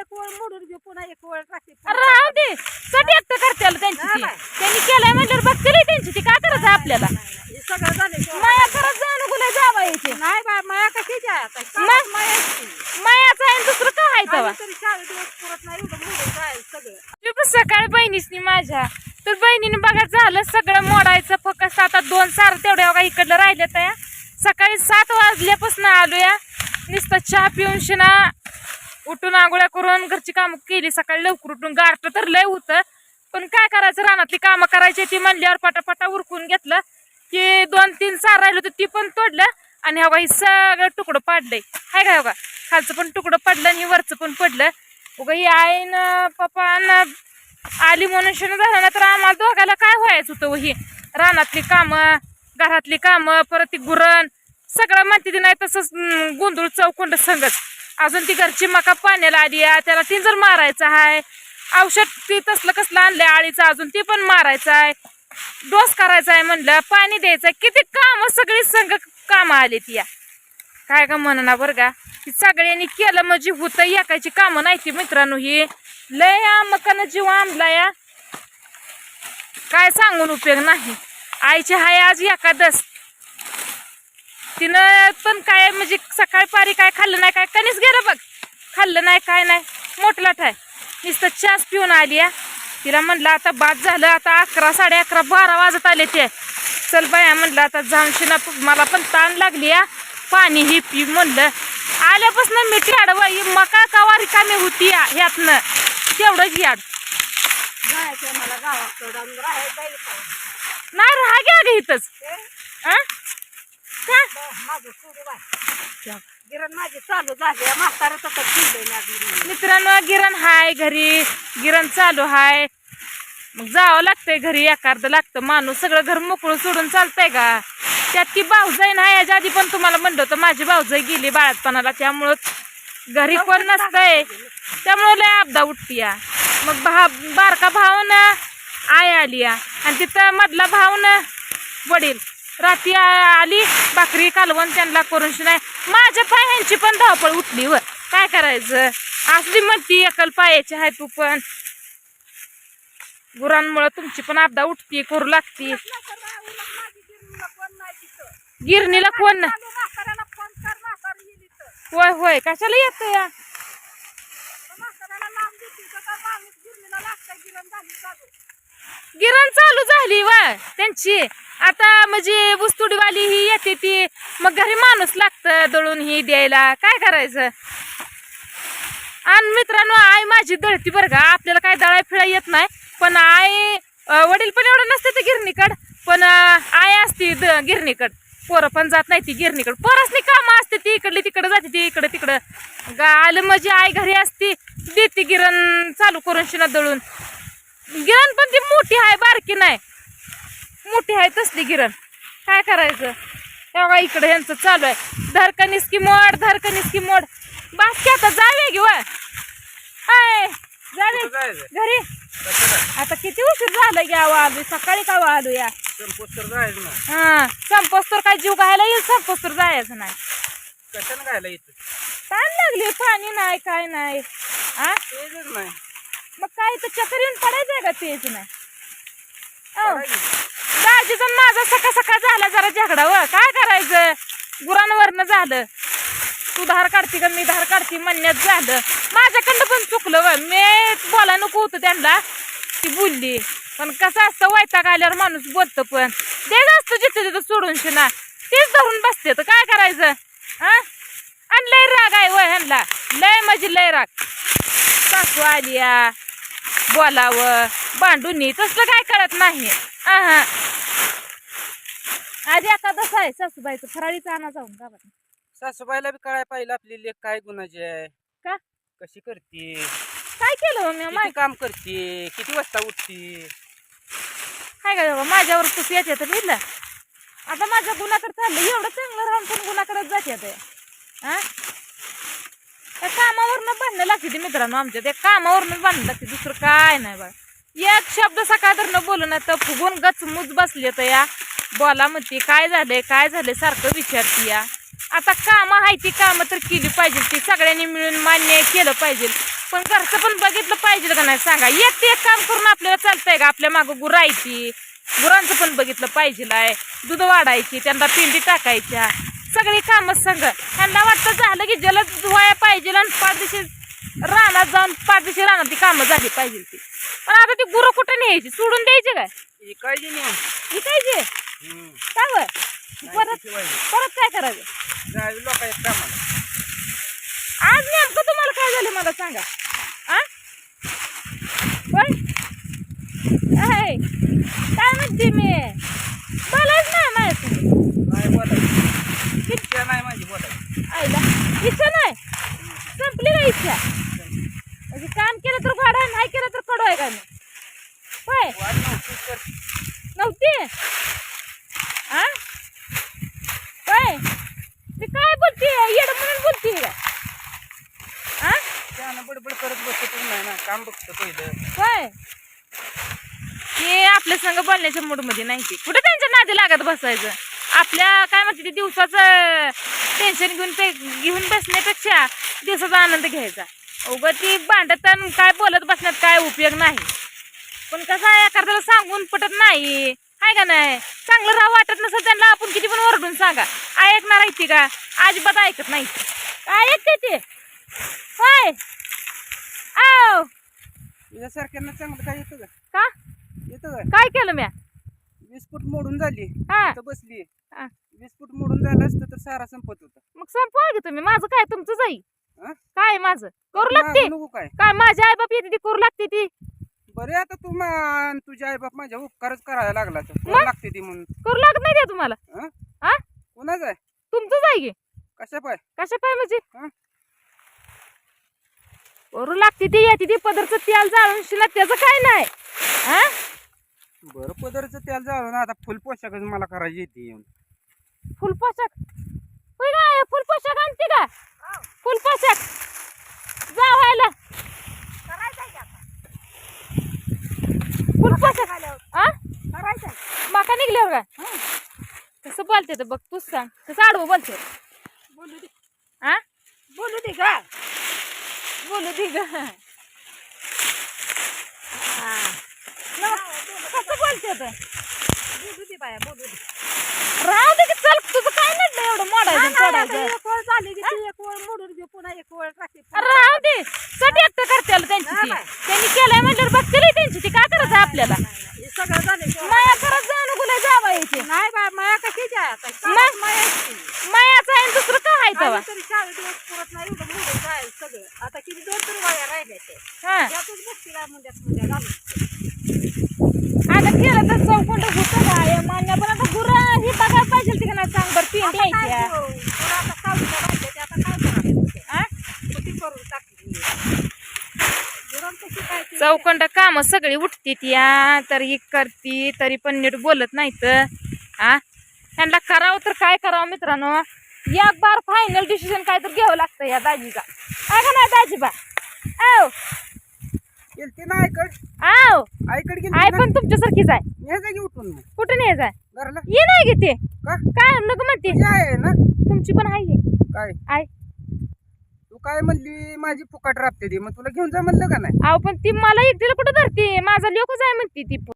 एक ओळ मोडून घेऊ पुन्हा एक ओळ टाकते. राहू दे. चट एकटं करते त्यांची ती. त्यांनी केलंय म्हणल्यावर बघतील त्यांची ती. काय करायचं आपल्याला? हे सगळं झालं माया करत जाणं गुन्हा जावा यायचे नाही बाय माया कशी आहे आता मग? मायाची. मायाचं आहे आणि दुसरं काय आहे तेव्हा तरी शाळेत दिवस पुरत नाही एवढं मोडून जायचं सगळं. मी पण सकाळी बहिणीसनी माझ्या. तर बहिणीने बघा झालं सगळं मोडायचं फक्त आता दोन सार तेवढ्या बघा इकडलं राहिले त्या सकाळी सात वाजल्यापासून आलो या नुसतं चहा पिऊन शिना उठून आंघोळ्या करून घरची कामं केली सकाळी लवकर उठून. गारट तर लय होतं पण काय करायचं रानातली कामं करायची ती म्हणल्यावर पटापटा उरकून घेतलं की दोन तीन चार राहिलं होतं ती पण तोडलं आणि हवा ही सगळं तुकडं पाडलंय. हाय का हवा? खालचं पण तुकडं पडलं आणि वरचं पण पडलं. उगा ही आईन पप्पान आली म्हणून झालं ना तर आम्हाला दोघाला काय व्हायचं होतं ही? रानातली कामं घरातली कामं परत ती गुरण सगळं म्हणते ती नाही तसंच गोंधळ चौकोंड संगत. अजून ती घरची मका पाण्याला आली आहे. त्याला तिंजर मारायचं आहे. औषध ती तसलं कसलं आणलंय? आळीचं अजून ती पण मारायचं आहे. डोस करायचा आहे म्हणलं पाणी द्यायचं किती काम सगळी संघ कामं आली ती या. काय का म्हणणार बरं का? ती सगळ्यांनी केलं म्हणजे होतं एकाची कामं नाही ती मित्रांनो ही. लय मकानं जीव आंबला या. काय सांगून उपयोग नाही. आईची हाय आज एकादस. तिनं पण काय म्हणजे सकाळी पारी काय खाल्लं नाही काय कणीच गेलं बघ. खाल्लं नाही काय नाही. मोठला ठाय नुसतं चहाच पिऊन आली या तिला म्हणलं आता बाद झालं आता अकरा साडे अकरा बारा वाजत आले ते. चल बाया म्हणलं आता जाऊन मला पण ताण लागली या पाणी ही पी म्हणलं. आल्यापासून मिठी आडवा ही मका कवा रिकामी होती या ह्यातनं. तेवढंच याड का? नाही राहा घ्या इथंच. हे? का? माझं गिरण माझी चालू झाली तसं ठेवलंय ना मित्रांनो गिरण हाय घरी. गिरण चालू हाय. मग जावं लागतंय घरी एखादं लागतं माणूस. सगळं घर मोकळं सोडून चालतंय का? त्यात ती भाऊजाई ना याच्या आधी पण तुम्हाला म्हणलं होतं माझी भाऊजाई गेली बाळातपणाला. त्यामुळं घरी कोण नसतंय. त्यामुळं लय आपदा उठती या. मग भा बारका भाऊन आई आली या. आणि तिथं मधला भाऊन वडील. रात्री आली भाकरी कालवण त्यांना करून नाही माझ्या पायांची पण धावपळ उठली व. काय करायचं? असली म्हणती एकल पायाची आहे तू पण. गुरांमुळं तुमची पण आपदा उठती करू लागती. गिरणीला कोण नाही होय होय कशाला येत या गिरण चालू. झाली वा त्यांची. आता म्हणजे बुस्तुडीवाली ही येते ती. मग घरी माणूस लागतं दळून ही द्यायला. काय करायचं? आणि मित्रांनो आई माझी दळती बरं का. आपल्याला काय दळाय फिळा येत नाही. पण आई वडील पण एवढं नसते ते गिरणीकड. पण आई असती द- गिरणीकड. पोरं पण जात नाही ती गिरणीकड. पोरासनी कामं असते ती. इकडली तिकडे जाते ती इकडे तिकडं. गा आलं म्हणजे आई घरी असती. देते गिरण चालू करून शिना दळून. गिरण पण ती मोठी आहे बारकी नाही. मोठी आहे तसली गिरण. काय करायचं? तेव्हा इकडे यांचं चालू आहे. धरकनीस की मोड धरकनीस की मोड. बास की आता जावे घेऊ हाय जावे घरी. आता किती उशीर झाला की आवा आलो सकाळी का आलो या हा संपोस्तर काय जीव घायला येईल? संपोस्तर जायचं नाही. कशाने घायला येतं ताण लागली पाणी नाही काय नाही. हा मग काय तर चक्कर येऊन पडायचंय का तेच नाही. दाजीचा माझा सकाळ सकाळ झाला जरा झगडा व काय करायचं? गुरांवरनं झालं. तू धार काढते का मी धार काढते म्हणण्यात झालं. माझ्याकडनं पण चुकलं व. मी बोला नको होतं त्यांना. ती बोलली. पण कसं असतं वैताग आल्यावर माणूस बोलतं पण. ते असतं जिथं तिथं सोडून शिना. तेच धरून बसते तर काय करायचं? हा आणि लय राग आहे वय ह्यांना. लय म्हणजे लय राग. सासू आली या. बोलावं. भांडून तसलं काय कळत नाही. आहा. आज एखादं आहे. सासूबाईचं फराळीचा आणा जाऊन का बरं सासूबाईला बी कळायला पाहिजे आपली लेख काय गुणाची आहे. का? कशी करते? काय केलं हो मी किती काम करते? किती वाजता उठते? काय काय बाबा माझ्यावर तू येते तर लिहिलं आता माझ्या गुणाकडे चाललं. एवढं चांगलं राहून पण गुणाकडेच जाते ते हा? कामावरनं बांधणं लागते ते मित्रांनो आमच्या. त्या कामावरनं बांधणं लागते. दुसरं काय नाही बा. एक शब्द सकाळ तर न बोलू नाही तर फुगून गचमुच बसले तर या. बोला म्हणते काय झालंय? काय झालंय? सारखं विचारते या. आता कामं आहे ती कामं तर केली पाहिजे ती. सगळ्यांनी मिळून मान्य केलं पाहिजे पण घरचं पण बघितलं पाहिजे का नाही सांगा. एक ते एक काम करून आपल्याला चालतंय का? आपल्या मागं गुरायची गुरांचं पण बघितलं पाहिजे आहे. दूध वाढायची त्यांना पिंडी टाकायच्या. सगळी कामं संग. त्यांना वाटतं झालं की जलद धुवाया पाहिजे आणि पाच दिवशी रानात जाऊन पाच दिवशी रानात ती कामं झाली पाहिजे ती. पण आता ती गुरं कुठं न्यायची? सोडून द्यायची काय? इकायची हम्म. काय बरं? परत. परत काय करायचं? लोक आज नेमकं तुम्हाला काय झालं मला सांगा? आ? काय म्हणते मी? बोलायच नाही बोलायची. इच्छा नाही माझी बोलायची. आईला इच्छा नाही? संपली का इच्छा. म्हणजे काम केलं तर गोड आहे नाही केलं तर कडू आहे का मी होय. नव्हती आ? होय. मी काय बोलते? येड म्हणून बोलते का? आ? त्यानं बडबड करत बसतो पण नाही ना काम बघतो पहिलं. होय. ते आपल्या संग बोलण्याच्या मूडमध्ये नाही ते. कुठे त्यांच्या नादी लागत बसायचं? आपल्या काय म्हणते ते दिवसाचं टेन्शन घेऊन ते घेऊन बसण्यापेक्षा दिवसाचा आनंद घ्यायचा. उगं ती भांडत काय बोलत बसण्यात काय उपयोग नाही. पण कसं आहे एखाद्याला सांगून पटत नाही. आहे का नाही? चांगलं राहा वाटत नसेल त्यांना आपण किती पण ओरडून सांगा. ऐकणार आहे ती का? अजिबात ऐकत नाही. काय ऐकते ते? होय. आव. तुझ्यासारख्यांना चांगलं काय येतं का का? येतं काय केलं म्या? वीस फूट मोडून झाली. हा. इथं बसली. हा. वीस फूट मोडून झालं असतं तर सारा संपत होता. मग संपवा की तुम्ही. माझं काय? तुमचं जाई. हा? काय माझं? करू लागते. नको काय. काय माझी आई बाप येते ती करू लागते ती. बरे आता तू मा- तुझ्या आई बाप माझ्या उपकारच करायला लागला तर. मग? लागते ती म्हणून. करू लागत नाही ते तुम्हाला? हा? हा? कोणाच आहे? तुमचं जाई की? कशा पाय? कशा पाय म्हणजे? हा? करू लागते ती येते ती पदरचं तेल जाळून शिला त्याचं काय नाही. हा? बरं पदरचं त्याला जाळून आता फुल पोशाखच मला करायची येते येऊन. फुल पोशाख? होय फुल पोशाख आणते का फुल पोशाख. का आता? फुल पोशाख. आल्यावर हा माका निघल्यावर काय कसं बोलते तर बघ तूच सांग. कसं आडवं बोलते. बोलू दे. हा बोलू दे का बोलू दे ग. कसं बोलते तर राहू दे की चल तुझं काय नडलं एवढं मोडायचं एक ओळ झाली की ती एक ओळ मोडून घे पुन्हा एक ओळ राहू दे. चट एकटं करते त्यांची ती. नाही. त्यांनी केलंय म्हणल्यावर बघते रे त्यांची ती. काय करायचं आपल्याला? हे सगळं झालं माया करत जाणं गुन्हा जावा यायचे. नाही बा माया कशी आता? मग? शाळेत मायाची. आहे आणि दुसरं काय आहे तेव्हा तरी शाळेत दिवस पुरत नाही एवढं मोठं जायचं सगळं. आता किती दोन तरी वाया राहिल्या ते हा. घालून आता केलं तर चौकोंड होतं का? या मान्य पण आता गुरं ही बघायला पाहिजे ती नाही सांग बरं पिंडी काय काय? हा? काय? चौकंड काम सगळी उठतीत या तरी करती तरी पण नीट बोलत नाही तर. हा त्यांना करावं तर काय करावं मित्रांनो? एक बार फायनल डिसिजन काय तर घ्यावं लागतं या दाजीचा. काय का नाही दाजीबा? आव गेलती ना आईकड. आव. आय गेली पण तुमच्यासारखीच आहे. न्यायचा की उठून मग? कुठं घरला. ये नाही घेते का? काय नको म्हणते. तुझी आहे ना? तुमची पण आहे. काय? आय तू काय म्हणली? माझी फुकट राबते ती. मग तुला घेऊन जा म्हणलं का नाही? आव पण ती मला एकटीला कुठं धरते? माझा लोकच आहे म्हणते ती.